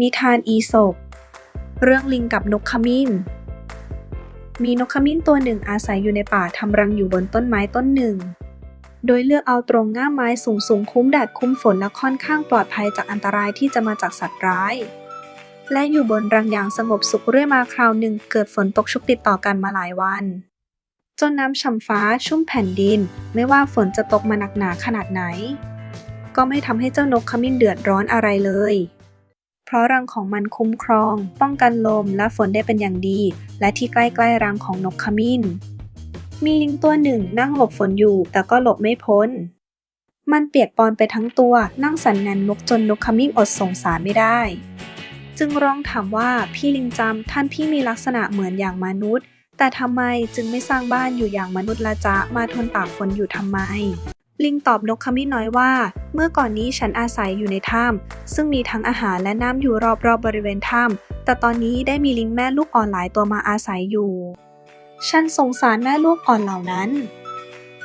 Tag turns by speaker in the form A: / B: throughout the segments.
A: นิทานอีสปเรื่องลิงกับนกขมิ้น มีนกขมิ้นตัวหนึ่งอาศัยอยู่ในป่าทำรังอยู่บนต้นไม้ต้นหนึ่ง โดยเลือกเอาตรงง่ามไม้สูงสูงคุ้มแดดคุ้มฝนและค่อนข้างปลอดภัยจากอันตรายที่จะมาจากสัตว์ร้าย และอยู่บนรังอย่างสงบสุขเรื่อยมาคราวหนึ่งเกิดฝนตกชุกติดต่อกันมาหลายวัน จนน้ำฉ่ำฟ้าชุ่มแผ่นดิน ไม่ว่าฝนจะตกมาหนักหนาขนาดไหน ก็ไม่ทำให้เจ้านกขมิ้นเดือดร้อนอะไรเลย ราะรังของมันคุ้มครอง ป้องกันลมและฝนได้เป็นอย่างดี และที่ใกล้ๆรังของนกขมิ้น มีลิงตัวหนึ่งนั่งหลบฝนอยู่ แต่ก็หลบไม่พ้น มันเปียกปอนไปทั้งตัว นั่งสั่นงันนกจนนกขมิ้นอดสงสารไม่ได้ จึงร้องถามว่าพี่ลิงจำท่านพี่มีลักษณะเหมือนอย่างมนุษย์ แต่ทำไมจึงไม่สร้างบ้านอยู่อย่างมนุษย์ละจ๊ะมาทนตากฝนอยู่ทำไม ลิงตอบนกขมิ้นน้อยว่า เมื่อก่อนนี้ฉันอาศัยอยู่ในถ้ำซึ่งมีทั้งอาหารและน้ำอยู่รอบๆบบริเวณถ้ำแต่ตอนนี้ได้มีลิงแม่ลูกอ่อนหลายตัวมาอาศัยอยู่ ฉันสงสารแม่ลูกอ่อนเหล่านั้น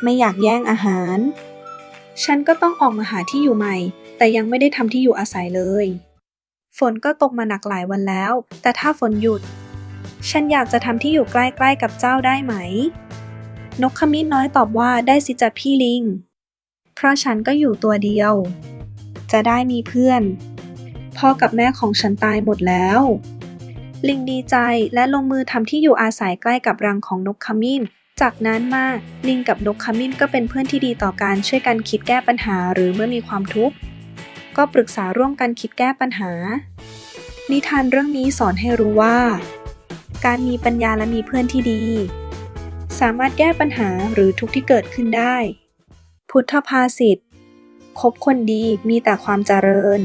A: ไม่อยากแย่งอาหาร ฉันก็ต้องออกมาหาที่อยู่ใหม่ แต่ยังไม่ได้ทำที่อยู่อาศัยเลย ฝนก็ตกมาหนักหลายวันแล้ว แต่ถ้าฝนหยุด ฉันอยากจะทำที่อยู่ใกล้ๆกับเจ้าได้ไหม นกขมิ้นน้อยตอบว่าได้สิจ้ะพี่ลิง เพราะฉันก็อยู่ตัวเดียว จะได้มีเพื่อน พ่อกับแม่ของฉันตายหมดแล้ว ลิงดีใจและลงมือทำที่อยู่อาศัยใกล้กับรังของนกขมิ้น จากนั้นมาลิงกับนกขมิ้นก็เป็นเพื่อนที่ดีต่อกันช่วยกันคิดแก้ปัญหาหรือเมื่อมีความทุกข์ก็ปรึกษาร่วมกันคิดแก้ปัญหา นิทานเรื่องนี้สอนให้รู้ว่า การมีปัญญาและมีเพื่อนที่ดี สามารถแก้ปัญหาหรือทุกข์ที่เกิดขึ้นได้ พุทธภาษิต คบคนดีมีแต่ความเจริญ